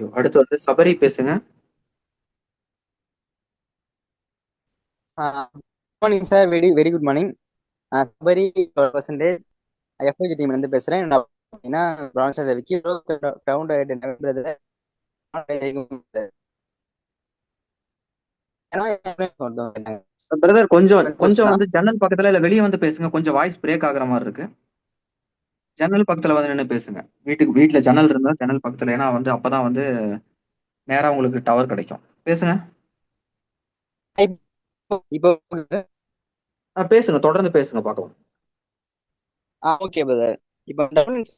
Thank you அடுத்து வந்து சபரி பேசுங்க. Good morning sir very very good morning Sabari percentage FIG டீம்ல இருந்து பேசுறேன். பார்த்தீங்கன்னா பிரான்ஸ் விக்கி கிரவுண்ட் பிரதர் பிரதர் கொஞ்சம் கொஞ்சம் வந்து ஜன்னல் பக்கத்துல இல்ல வெளியே வந்து பேசுங்க. கொஞ்சம் வாய்ஸ் பிரேக் ஆகுற மாதிரி இருக்கு. ஜன்னல் பக்கத்துல வந்து நின்று பேசுங்க. வீட்டுக்கு வீட்டுல ஜன்னல் இருந்தா ஜன்னல் பக்கத்துல. ஏன்னா வந்து அப்பதான் வந்து நேரா உங்களுக்கு டவர் கிடைக்கும். பேசுங்க. இப்போ ஆ, பேசுங்க. தொடர்ந்து பேசுங்க பார்க்கலாம். ஆ ஓகே பிரதர் இப்போ டவுன்ஸ்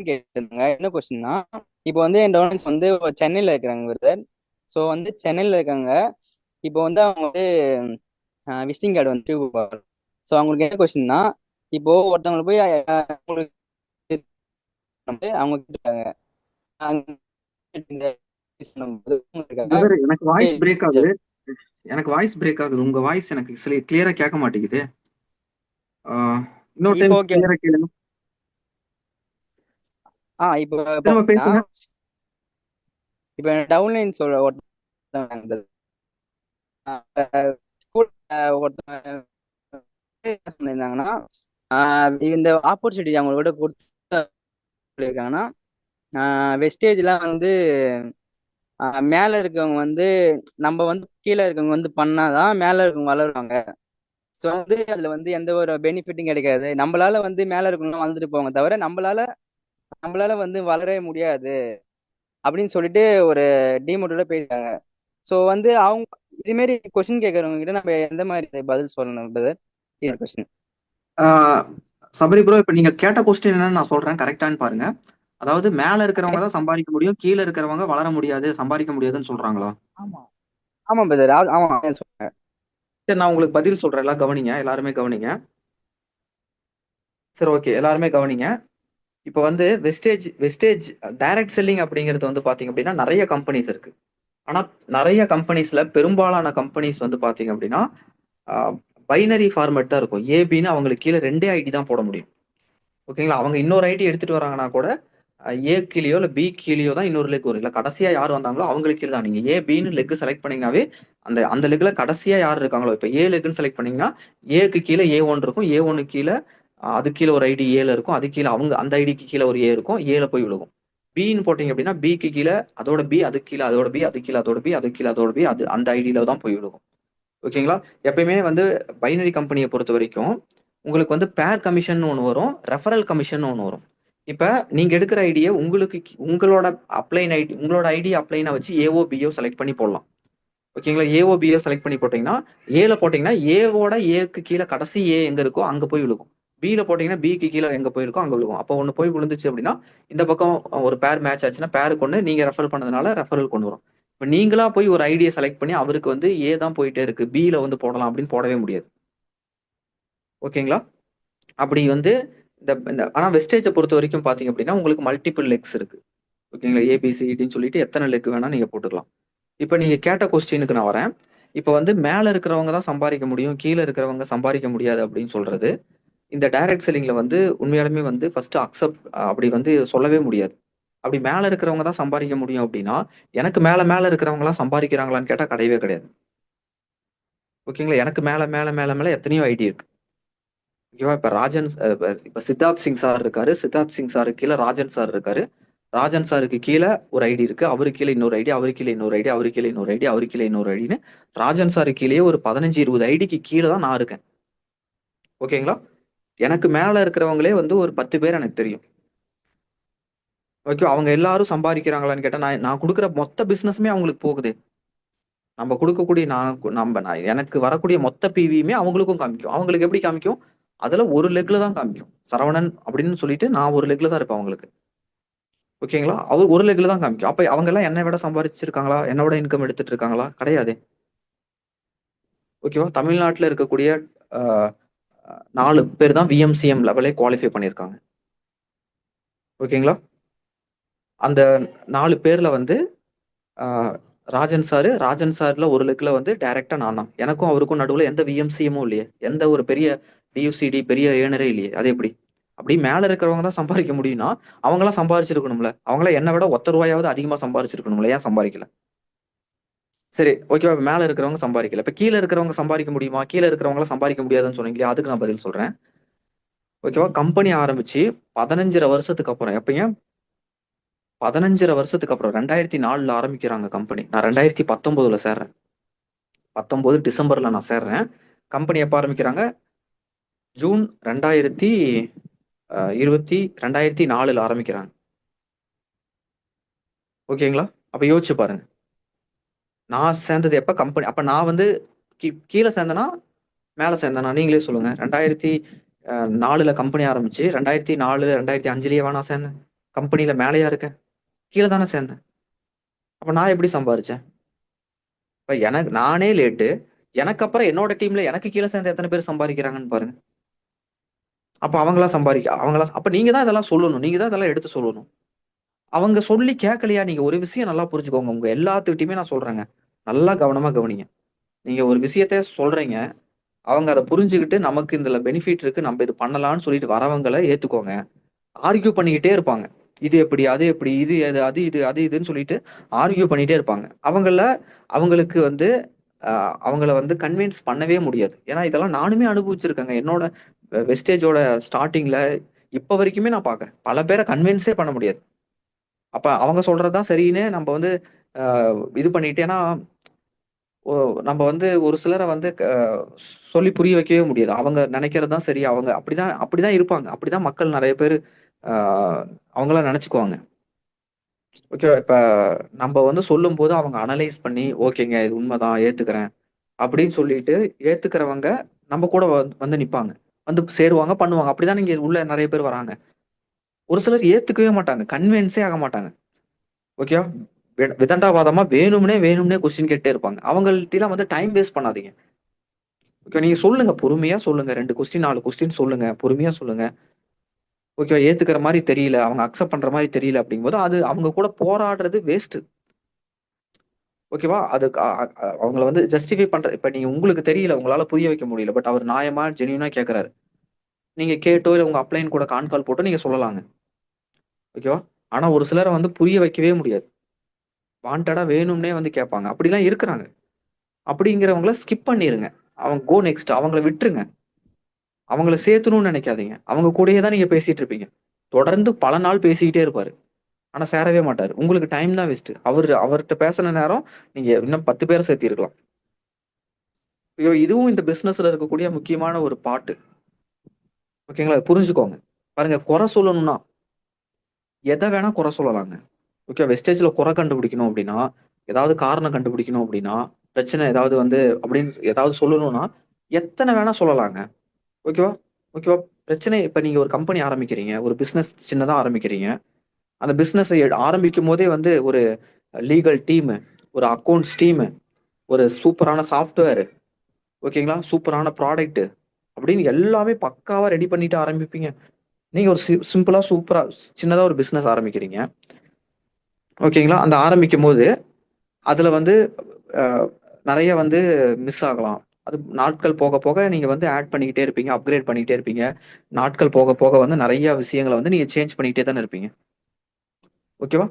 கேட்டிருந்தாங்க என்ன கொஸ்டின்னா இப்போ வந்து என் டவுன்ஸ் வந்து சென்னையில் இருக்கிறாங்க பிரதர் ஸோ வந்து சென்னையில் இருக்காங்க. இப்போ வந்து அவங்க வந்து விசிட்டிங் கார்டு வந்து ஸோ அவங்களுக்கு என்ன கொஸ்டின்னா இப்போ ஒருத்தவங்களுக்கு போய் அவங்களுக்கு அவங்க கேட்டாங்க. எனக்கு வாய்ஸ் பிரேக் ஆகுது. எனக்கு வாய்ஸ் பிரேக் ஆகுது. உங்க வாய்ஸ் எனக்கு கிளியரா கேட்க மாட்டேங்குது. ஆ, இன்னொரு டைம். கிளியரா கேளுங்க. ஆ இப்போ பேசுங்க. இப்போ டவுன்லைன் என்ன சொல்லியிருந்தாங்கன்னா ஆஹ் இந்த ஆப்பர்ச்சுனிட்டி அவங்களோட கொடுத்து சொல்லியிருக்காங்கன்னா வெஸ்டேஜ்லாம் வந்து மேல இருக்கவங்க வந்து நம்ம வந்து கீழே இருக்கவங்க வந்து பண்ணாதான் மேல இருக்கவங்க வளருவாங்க. ஸோ வந்து அதுல வந்து எந்த ஒரு பெனிஃபிட்டும் கிடைக்காது. நம்மளால வந்து மேல இருக்கவங்க வளர்ந்துட்டு போவாங்க தவிர நம்மளால நம்மளால வந்து வளரவே முடியாது. அப்படின்னு சொல்லிட்டு ஒரு டிமோட்டோட பேசுறாங்க ஸோ வந்து அவங்க இது மாதிரி கொஸ்டின் கேட்கறவங்க கிட்ட நம்ம எந்த மாதிரி பதில் சொல்லணும் பிரதர் இது கொஸ்டின் சபரி ப்ரோ இப்ப நீங்க கேட்ட கொஸ்டின் என்னன்னு நான் சொல்றேன். கரெக்டான்னு பாருங்க. அதாவது மேல இருக்கிறவங்க தான் சம்பாதிக்க முடியும். கீழே இருக்கிறவங்க வளர முடியாது சம்பாதிக்க முடியாதுன்னு சொல்றாங்களா? ஆமா. ஆமா பிரதர் ஆமா சொல்றேன். சரி நான் உங்களுக்கு பதில் சொல்றேன். எல்லாம் கவனிங்க. எல்லாருமே கவனிங்க. சரி ஓகே எல்லாருமே கவனிங்க. இப்போ வந்து வெஸ்டேஜ் வெஸ்டேஜ் டைரக்ட் செல்லிங் அப்படிங்கிறது வந்து பாத்தீங்க அப்படின்னா நிறைய கம்பெனிஸ் இருக்கு. ஆனா நிறைய கம்பெனிஸ்ல பெரும்பாலான கம்பெனிஸ் வந்து பாத்தீங்க அப்படின்னா பைனரி ஃபார்மேட் தான் இருக்கும். ஏபின்னு அவங்களுக்கு கீழே ரெண்டே ஐடி தான் போட முடியும். ஓகேங்களா அவங்க இன்னொரு ஐடி எடுத்துட்டு வராங்கன்னா கூட ஏ கீழேயோ இல்லை பி கீழேயோ தான் இன்னொரு லெக் வரும். இல்லை கடைசியாக யார் வந்தாங்களோ அவங்களுக்கு கீழே தான். நீங்கள் ஏ பின்னு லெக் செலக்ட் பண்ணீங்கன்னாவே அந்த அந்த லெக்கில் கடைசியாக யார் இருக்காங்களோ இப்போ ஏ லெக்னு செலக்ட் பண்ணீங்கன்னா ஏக்கு கீழே ஏ ஒன் இருக்கும். ஏ ஒன்னு கீழே அது கீழே ஒரு ஐடி ஏல இருக்கும். அது கீழே அவங்க அந்த ஐடிக்கு கீழே ஒரு ஏ இருக்கும். ஏல போய் விழுகும். பின்னு போட்டீங்க அப்படின்னா பிக்கு கீழே அதோட பி அது கீழே அதோட பி அது கீழே அதோட பி அது கீழே அதோட பி அது அந்த ஐடியில தான் போய் விழுகும். ஓகேங்களா? எப்பயுமே வந்து பைனரி கம்பெனியை பொறுத்த வரைக்கும் உங்களுக்கு வந்து பேர் கமிஷன் ஒன்று வரும் ரெஃபரல் கமிஷன் ஒன்று வரும். இப்போ நீங்கள் எடுக்கிற ஐடியை உங்களுக்கு உங்களோட அப்ளைன் ஐடி உங்களோட ஐடி அப்ளைனை வச்சு ஏஓபிஓ செலக்ட் பண்ணி போடலாம். ஓகேங்களா? ஏஓபிஓ செலக்ட் பண்ணி போட்டிங்கன்னா ஏல போட்டிங்கன்னா ஏவோட ஏக்கு கீழே கடைசி ஏ எங்கே இருக்கோ அங்கே போய் விழுகும். பியில் போட்டிங்கன்னா பிக்கு கீழே எங்கே போயிருக்கோ அங்கே விழுகும். அப்போ ஒன்று போய் விழுந்துச்சு அப்படின்னா இந்த பக்கம் ஒரு பேர் மேட்ச் ஆச்சுன்னா பேர் கொண்டு நீங்கள் ரெஃபர் பண்ணதுனால ரெஃபரல் கொண்டு வரும். இப்போ நீங்களா போய் ஒரு ஐடியை செலக்ட் பண்ணி அவருக்கு வந்து ஏ தான் போயிட்டே இருக்கு பில வந்து போடலாம் அப்படின்னு போடவே முடியாது. ஓகேங்களா? அப்படி வந்து இந்த இந்த ஆனால் வெஸ்டேஜை பொறுத்த வரைக்கும் பார்த்தீங்க அப்படின்னா உங்களுக்கு மல்டிபிள் லெக்ஸ் இருக்கு. ஓகேங்களா? ஏபிசிடின்னு சொல்லிட்டு எத்தனை லெக் வேணால் நீங்கள் போட்டுக்கலாம். இப்போ நீங்கள் கேட்ட கொஸ்டினுக்கு நான் வரேன். இப்போ வந்து மேலே இருக்கிறவங்க தான் சம்பாதிக்க முடியும் கீழே இருக்கிறவங்க சம்பாதிக்க முடியாது அப்படின்னு சொல்றது. இந்த டைரக்ட் செல்லிங்கில் வந்து உண்மையாலுமே வந்து ஃபர்ஸ்ட் அக்செப்ட் அப்படி வந்து சொல்லவே முடியாது. அப்படி மேலே இருக்கிறவங்க தான் சம்பாதிக்க முடியும் அப்படின்னா எனக்கு மேலே மேலே இருக்கிறவங்களாம் சம்பாதிக்கிறாங்களான்னு கேட்டால் கிடையவே கிடையாது. ஓகேங்களா எனக்கு மேலே மேலே மேலே மேலே எத்தனையோ ஐடி இருக்கு. ஓகேவா இப்ப ராஜன் இப்ப சித்தார்த் சிங் சார் இருக்காரு. சித்தார்த் சிங் சாருக்கு கீழே ராஜன் சார் இருக்காரு. ராஜன் சாருக்கு கீழே ஒரு ஐடி இருக்கு. அவரு கீழே இன்னொரு ஐடி அவரு கீழே இன்னொரு ஐடி அவரு கீழே இன்னொரு ஐடி அவரு கீழே இன்னொரு ஐடின்னு ராஜன் சாரு கீழேயே ஒரு பதினஞ்சு இருபது ஐடிக்கு கீழே தான் நான் இருக்கேன். ஓகேங்களா எனக்கு மேல இருக்கிறவங்களே வந்து ஒரு பத்து பேர் எனக்கு தெரியும். ஓகே அவங்க எல்லாரும் சம்பாதிக்கிறாங்களான்னு கேட்டால் நான் நான் கொடுக்குற மொத்த பிஸ்னஸுமே அவங்களுக்கு போகுது. நம்ம கொடுக்கக்கூடிய நான் நம்ம நான் எனக்கு வரக்கூடிய மொத்த பிவியுமே அவங்களுக்கும் காமிக்கும். அவங்களுக்கு எப்படி காமிக்கும்? அதில் ஒரு லெக்ல தான் காமிக்கும். சரவணன் அப்படின்னு சொல்லிட்டு நான் ஒரு லெக்ல தான் இருப்பேன் அவங்களுக்கு. ஓகேங்களா அவர் ஒரு லெக்ல தான் காமிக்கும். அப்போ அவங்க எல்லாம் என்னை விட சம்பாதிச்சிருக்காங்களா? என்னை விட இன்கம் எடுத்துட்டு இருக்காங்களா? கிடையாது. ஓகேவா தமிழ்நாட்டில் இருக்கக்கூடிய நாலு பேர் தான் விஎம்சிஎம் லெவலே குவாலிஃபை பண்ணியிருக்காங்க. ஓகேங்களா அந்த நாலு பேர்ல வந்து ராஜன் சாரு ராஜன் சார்ல ஒரு லுக்ல வந்து டைரக்டா நான் தான் எனக்கும் அவருக்கும் நடுவுல எந்த விஎம்சிஎமும் இல்லையே. எந்த ஒரு பெரிய டியூசிடி பெரிய ஏனரே இல்லையே. அது எப்படி? அப்படி மேல இருக்கிறவங்க தான் சம்பாதிக்க முடியும்னா அவங்களாம் சம்பாதிச்சிருக்கணும்ல அவங்களாம் என்னை விட ஒத்த ரூபாயாவது அதிகமா சம்பாதிச்சிருக்கணும்ல ஏன் சம்பாதிக்கல? சரி ஓகேவா மேல இருக்கிறவங்க சம்பாதிக்கல. இப்ப கீழே இருக்கிறவங்க சம்பாதிக்க முடியுமா? கீழே இருக்கிறவங்க சம்பாதிக்க முடியாதுன்னு சொன்னீங்களே அதுக்கு நான் பதில் சொல்றேன். ஓகேவா கம்பெனி ஆரம்பிச்சு பதினஞ்சரை வருஷத்துக்கு அப்புறம் எப்பயும் பதினஞ்சரை வருஷத்துக்கு அப்புறம் ரெண்டாயிரத்தி நாலுல ஆரம்பிக்கிறாங்க கம்பெனி நான் ரெண்டாயிரத்தி பத்தொன்பதுல சேர்றேன். பத்தொன்பது டிசம்பர்ல நான் சேர்றேன். கம்பெனி எப்ப ஆரம்பிக்கிறாங்க? ஜூன் ரெண்டாயிரத்தி இருபத்தி ரெண்டாயிரத்தி நாலுல ஆரம்பிக்கிறாங்க. ஓகேங்களா? அப்ப யோசிச்சு பாருங்க. நான் சேர்ந்தது எப்ப? கம்பெனி அப்ப நான் வந்து கீ- கீழே சேர்ந்தனா மேல சேர்ந்தனா? நீங்களே சொல்லுங்க. ரெண்டாயிரத்தி நாலுல கம்பெனி ஆரம்பிச்சு ரெண்டாயிரத்தி நாலு ரெண்டாயிரத்தி அஞ்சுலயே வேணா சேர்ந்தேன். கம்பெனில மேலேயா இருக்கேன்? கீழே தானே சேர்ந்தேன். அப்போ நான் எப்படி சம்பாரிச்சேன்? இப்போ எனக்கு நானே லேட்டு எனக்கு அப்புறம் என்னோட டீம்ல எனக்கு கீழே சேர்ந்த எத்தனை பேர் சம்பாதிக்கிறாங்கன்னு பாருங்க. அப்போ அவங்களா சம்பாதிக்க அவங்களா அப்போ நீங்க தான் இதெல்லாம் சொல்லணும். நீங்க தான் இதெல்லாம் எடுத்து சொல்லணும். அவங்க சொல்லி கேட்கலையா நீங்க ஒரு விஷயம் நல்லா புரிஞ்சுக்கோங்க. உங்க எல்லாத்துக்கிட்டையுமே நான் சொல்றேங்க. நல்லா கவனமா கவனிங்க. நீங்க ஒரு விஷயத்த சொல்றீங்க. அவங்க அதை புரிஞ்சுக்கிட்டு நமக்கு இதுல பெனிஃபிட் இருக்கு. நம்ம இது பண்ணலாம்னு சொல்லிட்டு வரவங்களை ஏத்துக்கோங்க. ஆர்கியூ பண்ணிக்கிட்டே இருப்பாங்க. இது எப்படி அது எப்படி இது அது அது இது அது இதுன்னு சொல்லிட்டு ஆர்கியூ பண்ணிட்டே இருப்பாங்க. அவங்கள அவங்களுக்கு வந்து அவங்கள வந்து கன்வின்ஸ் பண்ணவே முடியாது. ஏன்னா இதெல்லாம் நானுமே அனுபவிச்சிருக்கேங்க. என்னோட வெஸ்டேஜோட ஸ்டார்டிங்ல இப்போ வரைக்குமே நான் பார்க்குறேன் பல பேரை கன்வின்ஸே பண்ண முடியாது. அப்ப அவங்க சொல்றதுதான் சரின்னு நம்ம வந்து இது பண்ணிட்டேன்னா ஓ, நம்ம வந்து ஒரு சிலரை வந்து சொல்லி புரிய வைக்கவே முடியாது. அவங்க நினைக்கிறது தான் சரி. அவங்க அப்படிதான் அப்படிதான் இருப்பாங்க. அப்படிதான் மக்கள் நிறைய பேர் அவங்களாம் நினச்சிக்குவாங்க. ஓகே இப்போ நம்ம வந்து சொல்லும் போது அவங்க அனலைஸ் பண்ணி ஓகேங்க இது உண்மைதான் ஏற்றுக்கிறேன் அப்படின்னு சொல்லிட்டு ஏற்றுக்கிறவங்க நம்ம கூட வந்து வந்து நிற்பாங்க வந்து சேருவாங்க பண்ணுவாங்க. அப்படிதான் இங்கே உள்ள நிறைய பேர் வராங்க. ஒரு சிலர் ஏற்றுக்கவே மாட்டாங்க. கன்வின்ஸே ஆக மாட்டாங்க. ஓகேவா விதண்டாவாதமாக வேணும்னே வேணும்னே கொஸ்டின் கேட்டே இருப்பாங்க. அவங்கள்ட்டலாம் வந்து டைம் வேஸ்ட் பண்ணாதீங்க. ஓகே நீங்கள் சொல்லுங்கள் பொறுமையாக சொல்லுங்கள் ரெண்டு கொஸ்டின் நாலு கொஸ்டின் சொல்லுங்கள் பொறுமையாக சொல்லுங்கள் ஓகேவா ஏத்துக்கிற மாதிரி தெரியல அவங்க அக்செப்ட் பண்ற மாதிரி தெரியல அப்படிங்கும்போது அது அவங்க கூட போராடுறது வேஸ்ட் ஓகேவா அது அவங்கள வந்து ஜஸ்டிஃபை பண்ற இப்ப நீங்க உங்களுக்கு தெரியல உங்களால புரிய வைக்க முடியல பட் அவர் நியாயமா ஜெனியூனா கேக்குறாரு. நீங்க கேட்டோ இல்லை உங்க அப்ளைன் கூட கான் கால் போட்டோ நீங்க சொல்லலாங்க. ஓகேவா ஆனா ஒரு சிலரை வந்து புரிய வைக்கவே முடியாது. வாண்டடா வேணும்னே வந்து கேட்பாங்க. அப்படிலாம் இருக்கிறாங்க. அப்படிங்கிறவங்கள ஸ்கிப் பண்ணிருங்க. அவங்க கோ நெக்ஸ்ட் அவங்கள விட்டுருங்க. அவங்கள சேர்த்தணும்னு நினைக்காதீங்க. அவங்க கூடயே தான் நீங்க பேசிட்டு இருப்பீங்க. தொடர்ந்து பல நாள் பேசிக்கிட்டே இருப்பாரு. ஆனா சேரவே மாட்டாரு. உங்களுக்கு டைம் தான் வேஸ்ட் அவர் அவர்கிட்ட பேசின நேரம் நீங்க இன்னும் பத்து பேரை சேர்த்திருக்கலாம். ஐயோ இதுவும் இந்த பிசினஸ்ல இருக்கக்கூடிய முக்கியமான ஒரு பாட்டு. ஓகேங்களா புரிஞ்சுக்கோங்க. பாருங்க குறை சொல்லணும்னா எதை வேணா குறை சொல்லலாங்க. ஓகே வெஸ்டேஜ்ல குறை கண்டுபிடிக்கணும் அப்படின்னா ஏதாவது காரணம் கண்டுபிடிக்கணும் அப்படின்னா பிரச்சனை ஏதாவது வந்து அப்படின்னு ஏதாவது சொல்லணும்னா எத்தனை வேணா சொல்லலாங்க. ஓகேவா ஓகேவா பிரச்சனை இப்போ நீங்கள் ஒரு கம்பெனி ஆரம்பிக்கிறீங்க ஒரு பிஸ்னஸ் சின்னதாக ஆரம்பிக்கிறீங்க. அந்த பிஸ்னஸை ஆரம்பிக்கும் போதே வந்து ஒரு லீகல் டீமு ஒரு அக்கௌண்ட்ஸ் டீமு ஒரு சூப்பரான சாஃப்ட்வேர் ஓகேங்களா சூப்பரான ப்ராடக்ட்டு அப்படின்னு எல்லாமே பக்காவாக ரெடி பண்ணிட்டு ஆரம்பிப்பீங்க. நீங்கள் ஒரு சிம்பிளாக சூப்பராக சின்னதாக ஒரு பிஸ்னஸ் ஆரம்பிக்கிறீங்க. ஓகேங்களா அந்த ஆரம்பிக்கும் போது அதில் வந்து நிறைய வந்து மிஸ் ஆகலாம். அது நாட்கள் போக போக நீங்கள் வந்து ஆட் பண்ணிக்கிட்டே இருப்பீங்க அப்கிரேட் பண்ணிக்கிட்டே இருப்பீங்க. நாட்கள் போக போக வந்து நிறைய விஷயங்களை வந்து நீங்கள் சேஞ்ச் பண்ணிக்கிட்டே தானே இருப்பீங்க. ஓகேவா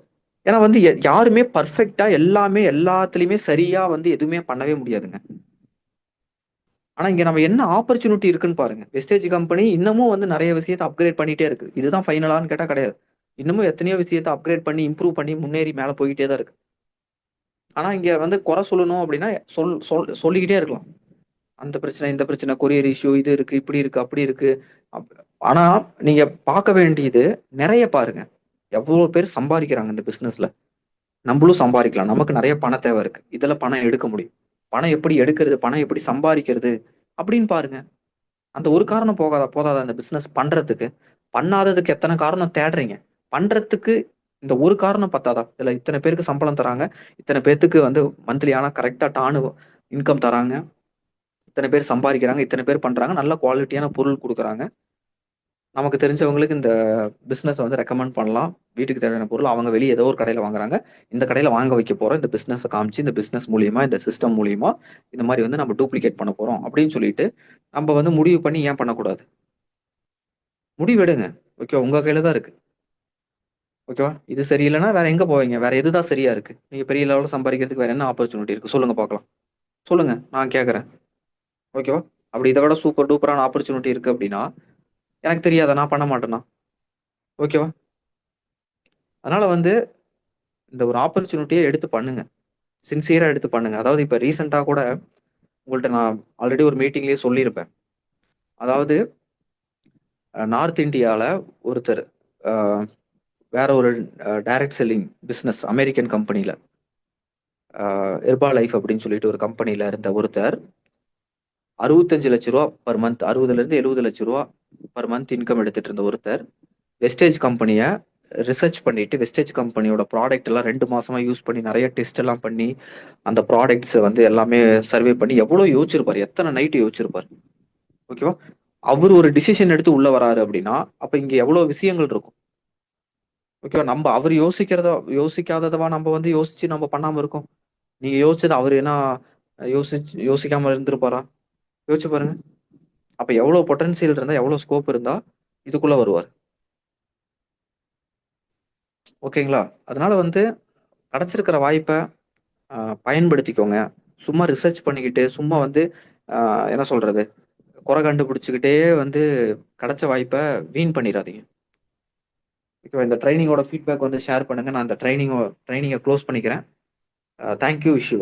ஏன்னா வந்து யாருமே பர்ஃபெக்டாக எல்லாமே எல்லாத்துலேயுமே சரியாக வந்து எதுவுமே பண்ணவே முடியாதுங்க. ஆனால் இங்கே நம்ம என்ன ஆப்பர்ச்சுனிட்டி இருக்குன்னு பாருங்க. வெஸ்டேஜ் கம்பெனி இன்னமும் வந்து நிறைய விஷயத்தை அப்கிரேட் பண்ணிகிட்டே இருக்கு. இதுதான் ஃபைனலான்னு கேட்டால் கிடையாது. இன்னமும் எத்தனையோ விஷயத்தை அப்கிரேட் பண்ணி இம்ப்ரூவ் பண்ணி முன்னேறி மேலே போய்கிட்டே தான் இருக்கு. ஆனால் இங்கே வந்து குறை சொல்லணும் அப்படின்னா சொல் சொல் சொல்லிக்கிட்டே இருக்கலாம். அந்த பிரச்சனை இந்த பிரச்சனை கொரியர் இஷ்யூ இது இருக்கு இப்படி இருக்கு அப்படி இருக்கு. ஆனா நீங்க பார்க்க வேண்டியது நிறைய பாருங்க. எவ்வளவு பேர் சம்பாதிக்கிறாங்க இந்த பிசினஸ்ல நம்மளும் சம்பாதிக்கலாம். நமக்கு நிறைய பண தேவை இருக்கு. இதுல பணம் எடுக்க முடியும். பணம் எப்படி எடுக்கிறது? பணம் எப்படி சம்பாதிக்கிறது? அப்படின்னு பாருங்க. அந்த ஒரு காரணம் போகாதா போதாத அந்த பிசினஸ் பண்றதுக்கு? பண்ணாததுக்கு எத்தனை காரணம் தேடுறீங்க? பண்றதுக்கு இந்த ஒரு காரணம் பத்தாதா? இதுல இத்தனை பேருக்கு சம்பளம் தராங்க. இத்தனை பேர்த்துக்கு வந்து மந்த்லி ஆனா கரெக்டா டானு இன்கம் தராங்க. இத்தனை பேர் சம்பாதிக்கிறாங்க இத்தனை பேர் பண்றாங்க நல்ல குவாலிட்டியான பொருள் கொடுக்குறாங்க. நமக்கு தெரிஞ்சவங்களுக்கு இந்த பிஸ்னஸை வந்து ரெக்கமெண்ட் பண்ணலாம். வீட்டுக்கு தேவையான பொருள் அவங்க வெளியே ஏதோ ஒரு கடையில வாங்குறாங்க. இந்த கடையில வாங்க வைக்க போறோம். இந்த பிஸ்னஸை காமிச்சு இந்த பிஸ்னஸ் மூலியமா இந்த சிஸ்டம் மூலியமா இந்த மாதிரி வந்து நம்ம டூப்ளிகேட் பண்ண போறோம் அப்படின்னு சொல்லிட்டு நம்ம வந்து முடிவு பண்ணி ஏன் பண்ணக்கூடாது? முடிவெடுங்க ஓகே உங்க கையில தான் இருக்கு. ஓகேவா? இது சரியில்லைன்னா வேற எங்க போவீங்க? வேற எதுதான் சரியா இருக்கு? நீங்க பெரிய லெவலில் சம்பாதிக்கிறதுக்கு வேற என்ன ஆப்பர்ச்சுனிட்டி இருக்கு? சொல்லுங்க பார்க்கலாம். சொல்லுங்க நான் கேட்குறேன் ஓகேவா அப்படி இதை விட சூப்பர் டூப்பரான ஆப்பர்ச்சுனிட்டி இருக்குது அப்படின்னா எனக்கு தெரியாத? நான் பண்ண மாட்டேன்னா ஓகேவா அதனால் வந்து இந்த ஒரு ஆப்பர்ச்சுனிட்டியை எடுத்து பண்ணுங்க. சின்சியராக எடுத்து பண்ணுங்க. அதாவது இப்போ ரீசெண்டாக கூட உங்கள்கிட்ட நான் ஆல்ரெடி ஒரு மீட்டிங்லேயே சொல்லியிருப்பேன். அதாவது நார்த் இந்தியாவில் ஒருத்தர் வேற ஒரு டைரக்ட் செல்லிங் பிஸ்னஸ் அமெரிக்கன் கம்பெனியில் எர்பா லைஃப் அப்படின்னு சொல்லிட்டு ஒரு கம்பெனியில் இருந்த ஒருத்தர் அறுபத்தஞ்சு லட்ச ரூபா பர் மந்த் அறுபதுலேருந்து எழுபது லட்ச ரூபா பர் மந்த் இன்கம் எடுத்துட்டு இருந்த ஒருத்தர் வெஸ்டேஜ் கம்பெனியை ரிசர்ச் பண்ணிட்டு வெஸ்டேஜ் கம்பெனியோட ப்ராடக்ட் எல்லாம் ரெண்டு மாசமா யூஸ் பண்ணி நிறைய டெஸ்ட் எல்லாம் பண்ணி அந்த ப்ராடக்ட்ஸ் வந்து எல்லாமே சர்வே பண்ணி எவ்வளோ யோசிச்சிருப்பார் எத்தனை நைட்டு யோசிச்சிருப்பார். ஓகேவா அவர் ஒரு டிசிஷன் எடுத்து உள்ள வராரு அப்படின்னா அப்ப இங்க எவ்வளவு விஷயங்கள் இருக்கும். ஓகேவா நம்ம அவர் யோசிக்கிறத யோசிக்காததவா நம்ம வந்து யோசிச்சு நம்ம பண்ணாம இருக்கோம். நீங்க யோசிச்சது அவர் என்ன யோசிச்சு யோசிக்காம இருந்திருப்பாரா? யோசிச்சு பாருங்க. அப்ப எவ்வளவு பொட்டன்சியல் இருந்தா எவ்வளவு ஸ்கோப் இருந்தா இதுக்குள்ள வருவார். ஓகேங்களா? அதனால வந்து கிடைச்சிருக்கிற வாய்ப்பை பயன்படுத்திக்கோங்க. சும்மா ரிசர்ச் பண்ணிக்கிட்டு சும்மா வந்து என்ன சொல்றது? குறை கண்டுபிடிச்சிக்கிட்டே வந்து கிடைச்ச வாய்ப்பை வீண் பண்ணிடாதீங்க. ஓகேவா? இந்த ட்ரைனிங்கோட ஃபீட்பேக் வந்து ஷேர் பண்ணுங்க. நான் அந்த ட்ரைனிங் ட்ரைனிங்கை க்ளோஸ் பண்ணிக்கிறேன். Thank you wish you